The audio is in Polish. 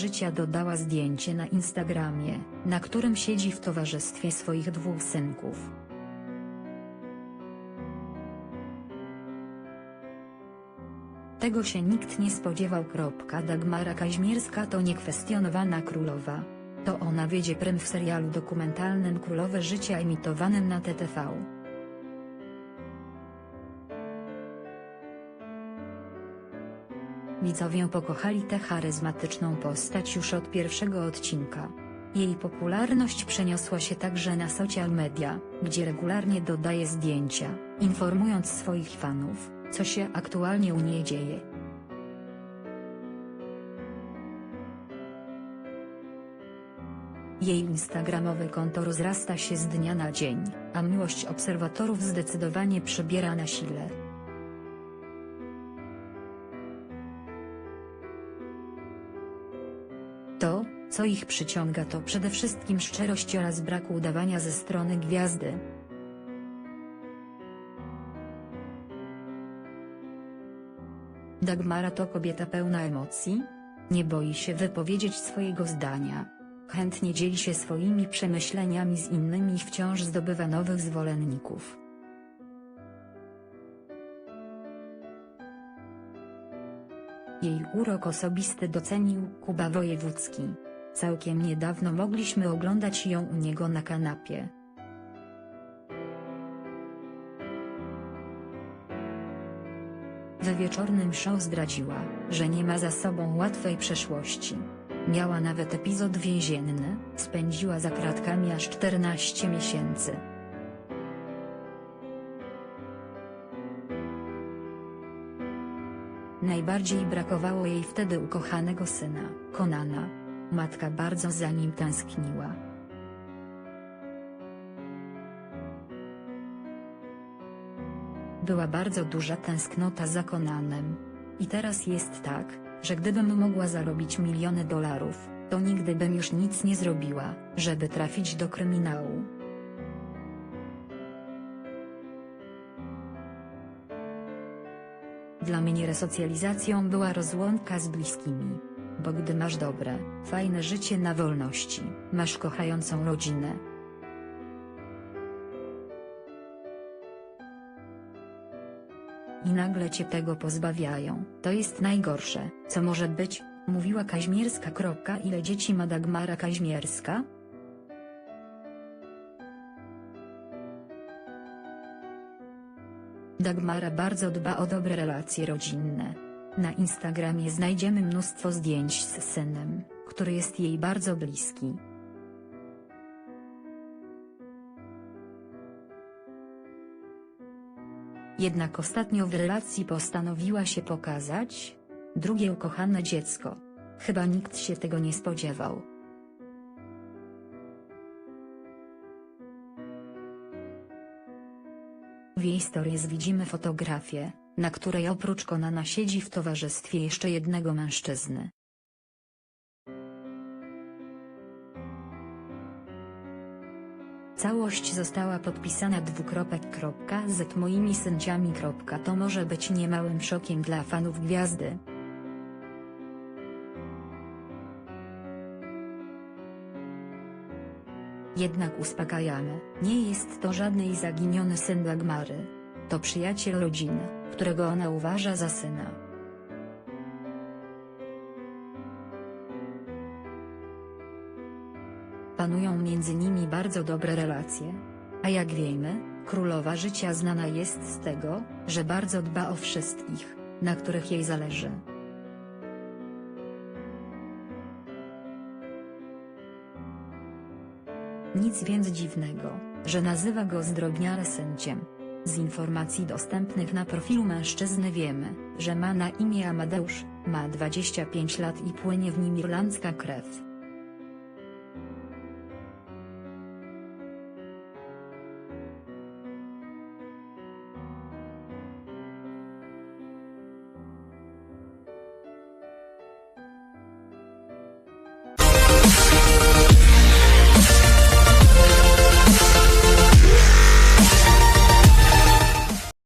życia dodała zdjęcie na Instagramie, na którym siedzi w towarzystwie swoich dwóch synków. Tego się nikt nie spodziewał. Dagmara Kaźmierska to niekwestionowana królowa. To ona wiedzie prym w serialu dokumentalnym Królowe Życia emitowanym na TTV. Widzowie pokochali tę charyzmatyczną postać już od pierwszego odcinka. Jej popularność przeniosła się także na social media, gdzie regularnie dodaje zdjęcia, informując swoich fanów, co się aktualnie u niej dzieje. Jej instagramowe konto rozrasta się z dnia na dzień, a miłość obserwatorów zdecydowanie przybiera na sile. To, co ich przyciąga to przede wszystkim szczerość oraz brak udawania ze strony gwiazdy. Dagmara to kobieta pełna emocji. Nie boi się wypowiedzieć swojego zdania. Chętnie dzieli się swoimi przemyśleniami z innymi i wciąż zdobywa nowych zwolenników. Jej urok osobisty docenił Kuba Wojewódzki. Całkiem niedawno mogliśmy oglądać ją u niego na kanapie. W wieczornym show zdradziła, że nie ma za sobą łatwej przeszłości. Miała nawet epizod więzienny, spędziła za kratkami aż 14 miesięcy. Najbardziej brakowało jej wtedy ukochanego syna, Konana. Matka bardzo za nim tęskniła. Była bardzo duża tęsknota za Konanem. I teraz jest tak, że gdybym mogła zarobić miliony dolarów, to nigdy bym już nic nie zrobiła, żeby trafić do kryminału. Dla mnie resocjalizacją była rozłąka z bliskimi. Bo gdy masz dobre, fajne życie na wolności, masz kochającą rodzinę. I nagle cię tego pozbawiają, to jest najgorsze, co może być, mówiła Kaźmierska. Ile dzieci ma Dagmara Kaźmierska? Dagmara bardzo dba o dobre relacje rodzinne. Na Instagramie znajdziemy mnóstwo zdjęć z synem, który jest jej bardzo bliski. Jednak ostatnio w relacji postanowiła się pokazać drugie ukochane dziecko. Chyba nikt się tego nie spodziewał. W jej stories widzimy fotografię, na której oprócz Konana siedzi w towarzystwie jeszcze jednego mężczyzny. Całość została podpisana dwukropek. Z moimi sędziami. To może być niemałym szokiem dla fanów gwiazdy. Jednak uspokajamy, nie jest to żadnej zaginiony syn Dagmary. To przyjaciel rodziny, którego ona uważa za syna. Panują między nimi bardzo dobre relacje. A jak wiemy, królowa życia znana jest z tego, że bardzo dba o wszystkich, na których jej zależy. Nic więc dziwnego, że nazywa go zdrobniale sędziem. Z informacji dostępnych na profilu mężczyzny wiemy, że ma na imię Amadeusz, ma 25 lat i płynie w nim irlandzka krew.